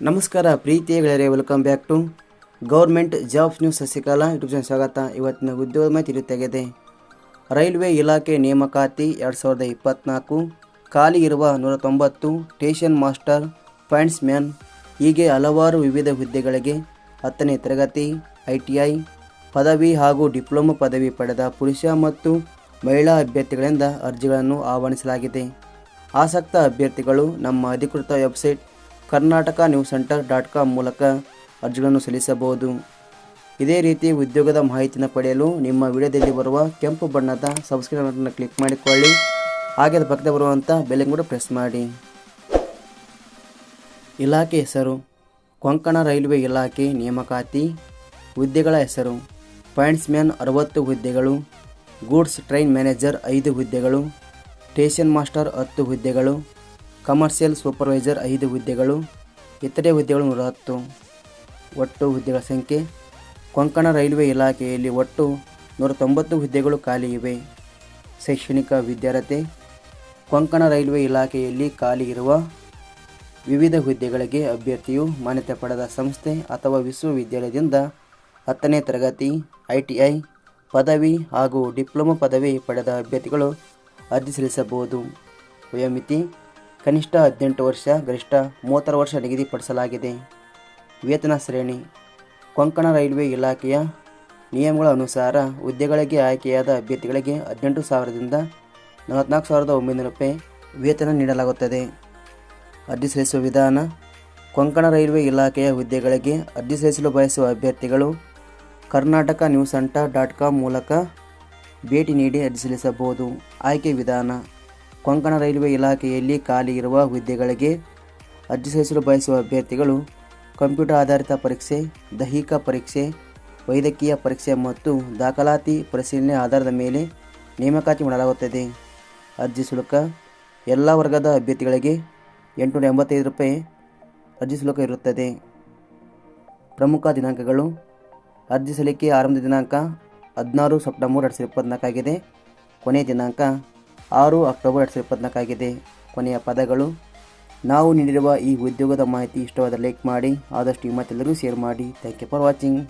ನಮಸ್ಕಾರ ಪ್ರೀತಿಯ ಗೆಳೆಯರೆ welcome back to government jobs news Sasikala YouTube ಸ್ವಾಗತ. ಇವತ್ತಿನ ಉದ್ಯೋಗ ಮಾಹಿತಿ ತೆಗೆದೆ ರೈಲ್ವೆ ಇಲಾಖೆ ನೇಮಕಾತಿ ಎರಡು ಸಾವಿರದ ಇಪ್ಪತ್ತ್ನಾಲ್ಕು ಖಾಲಿ ಇರುವ ನೂರ ತೊಂಬತ್ತು ಸ್ಟೇಷನ್ ಮಾಸ್ಟರ್ ಪಾಯಿಂಟ್ಸ್ ಮ್ಯಾನ್ ಹೀಗೆ ಹಲವಾರು ವಿವಿಧ ಹುದ್ದೆಗಳಿಗೆ ಹತ್ತನೇ ತರಗತಿ ಐ ಟಿ ಐ ಪದವಿ ಹಾಗೂ ಡಿಪ್ಲೊಮಾ ಪದವಿ ಪಡೆದ ಪುರುಷ ಮತ್ತು ಮಹಿಳಾ ಅಭ್ಯರ್ಥಿಗಳಿಂದ ಅರ್ಜಿಗಳನ್ನು ಆಹ್ವಾನಿಸಲಾಗಿದೆ. ಆಸಕ್ತ ಅಭ್ಯರ್ಥಿಗಳು ನಮ್ಮ ಅಧಿಕೃತ website Karnataka news centre dot com ಮೂಲಕ ಅರ್ಜಿಗಳನ್ನು ಸಲ್ಲಿಸಬಹುದು. ಇದೇ ರೀತಿ ಉದ್ಯೋಗದ ಮಾಹಿತಿನ ಪಡೆಯಲು ನಿಮ್ಮ ವಿಡಿಯೋದಲ್ಲಿ ಬರುವ ಕೆಂಪು ಬಣ್ಣದ ಸಬ್ಸ್ಕ್ರೈಬ್ ಬಟನ್ನ ಕ್ಲಿಕ್ ಮಾಡಿಕೊಳ್ಳಿ. ಹಾಗೆ ಅದರ ಪಕ್ಕದ ಬರುವಂಥ ಬೆಲೆಂಗ್ ಕೂಡ ಪ್ರೆಸ್ ಮಾಡಿ. ಇಲಾಖೆ ಹೆಸರು, ಕೊಂಕಣ ರೈಲ್ವೆ ಇಲಾಖೆ ನೇಮಕಾತಿ, ಹುದ್ದೆಗಳ ಹೆಸರು ಪಾಯಿಂಟ್ಸ್ ಮ್ಯಾನ್ ಅರವತ್ತು ಹುದ್ದೆಗಳು, ಗೂಡ್ಸ್ ಟ್ರೈನ್ ಮ್ಯಾನೇಜರ್ ಐದು ಹುದ್ದೆಗಳು ಸ್ಟೇಷನ್ ಮಾಸ್ಟರ್ ಹತ್ತು ಹುದ್ದೆಗಳು ಕಮರ್ಷಿಯಲ್ ಸೂಪರ್ವೈಸರ್ ಐದು ಹುದ್ದೆಗಳು, ಇತರೆ ಹುದ್ದೆಗಳು ನೂರ ಹತ್ತು. ಒಟ್ಟು ಹುದ್ದೆಗಳ ಸಂಖ್ಯೆ, ಕೊಂಕಣ ರೈಲ್ವೆ ಇಲಾಖೆಯಲ್ಲಿ ಒಟ್ಟು ನೂರ ತೊಂಬತ್ತು ಹುದ್ದೆಗಳು ಖಾಲಿ ಇವೆ. ಶೈಕ್ಷಣಿಕ ವಿದ್ಯಾರ್ಥಿ ಕೊಂಕಣ ರೈಲ್ವೆ ಇಲಾಖೆಯಲ್ಲಿ ಖಾಲಿ ಇರುವ ವಿವಿಧ ಹುದ್ದೆಗಳಿಗೆ ಅಭ್ಯರ್ಥಿಯು ಮಾನ್ಯತೆ ಪಡೆದ ಸಂಸ್ಥೆ ಅಥವಾ ವಿಶ್ವವಿದ್ಯಾಲಯದಿಂದ ಹತ್ತನೇ ತರಗತಿ, ಐ ಟಿ ಐ ಪದವಿ ಹಾಗೂ ಡಿಪ್ಲೊಮಾ ಪದವಿ ಪಡೆದ ಅಭ್ಯರ್ಥಿಗಳು ಅರ್ಜಿ ಸಲ್ಲಿಸಬಹುದು ವಯೋಮಿತಿ ಕನಿಷ್ಠ ಹದಿನೆಂಟು ವರ್ಷ, ಗರಿಷ್ಠ ಮೂವತ್ತರ ವರ್ಷ ನಿಗದಿಪಡಿಸಲಾಗಿದೆ. ವೇತನ ಶ್ರೇಣಿ, ಕೊಂಕಣ ರೈಲ್ವೆ ಇಲಾಖೆಯ ನಿಯಮಗಳ ಅನುಸಾರ ಹುದ್ದೆಗಳಿಗೆ ಆಯ್ಕೆಯಾದ ಅಭ್ಯರ್ಥಿಗಳಿಗೆ ಹದಿನೆಂಟು ಸಾವಿರದಿಂದ ನಲವತ್ನಾಲ್ಕು ಸಾವಿರದ ಒಂಬೈನೂರು ರೂಪಾಯಿ ವೇತನ ನೀಡಲಾಗುತ್ತದೆ. ಅರ್ಜಿ ಸಲ್ಲಿಸುವ ವಿಧಾನ, ಕೊಂಕಣ ರೈಲ್ವೆ ಇಲಾಖೆಯ ಹುದ್ದೆಗಳಿಗೆ ಅರ್ಜಿ ಸಲ್ಲಿಸಲು ಬಯಸುವ ಅಭ್ಯರ್ಥಿಗಳು Karnataka news centre dot com ಮೂಲಕ ಭೇಟಿ ನೀಡಿ ಅರ್ಜಿ ಸಲ್ಲಿಸಬಹುದು ಆಯ್ಕೆ ವಿಧಾನ, ಕೊಂಕಣ ರೈಲ್ವೆ ಇಲಾಖೆಯಲ್ಲಿ ಖಾಲಿ ಇರುವ ಹುದ್ದೆಗಳಿಗೆ ಅರ್ಜಿ ಸಲ್ಲಿಸಲು ಬಯಸುವ ಅಭ್ಯರ್ಥಿಗಳು ಕಂಪ್ಯೂಟರ್ ಆಧಾರಿತ ಪರೀಕ್ಷೆ, ದೈಹಿಕ ಪರೀಕ್ಷೆ, ವೈದ್ಯಕೀಯ ಪರೀಕ್ಷೆ ಮತ್ತು ದಾಖಲಾತಿ ಪರಿಶೀಲನೆ ಆಧಾರದ ಮೇಲೆ ನೇಮಕಾತಿ ಮಾಡಲಾಗುತ್ತದೆ. ಅರ್ಜಿ ಶುಲ್ಕ ಎಲ್ಲ ವರ್ಗದ ಅಭ್ಯರ್ಥಿಗಳಿಗೆ ಎಂಟುನೂರ ಎಂಬತ್ತೈದು ರೂಪಾಯಿ ಅರ್ಜಿ ಶುಲ್ಕ ಇರುತ್ತದೆ. ಪ್ರಮುಖ ದಿನಾಂಕಗಳು, ಅರ್ಜಿ ಸಲ್ಲಿಕೆ ಆರಂಭದ ದಿನಾಂಕ ಹದಿನಾರು ಸೆಪ್ಟೆಂಬರ್ ಎರಡು ಸಾವಿರದ ಇಪ್ಪತ್ತ್ನಾಲ್ಕಾಗಿದೆ ಕೊನೆಯ ದಿನಾಂಕ ಆರು ಅಕ್ಟೋಬರ್ ಎರಡು ಸಾವಿರದ ಇಪ್ಪತ್ತ್ನಾಲ್ಕಾಗಿದೆ ಕೊನೆಯ ಪದಗಳು, ನಾವು ನೀಡಿರುವ ಈ ಉದ್ಯೋಗದ ಮಾಹಿತಿ ಇಷ್ಟವಾದ ಲೈಕ್ ಮಾಡಿ, ಆದಷ್ಟು ಈ ಮಾತೆಲ್ಲರೂ ಶೇರ್ ಮಾಡಿ. Thank you for watching.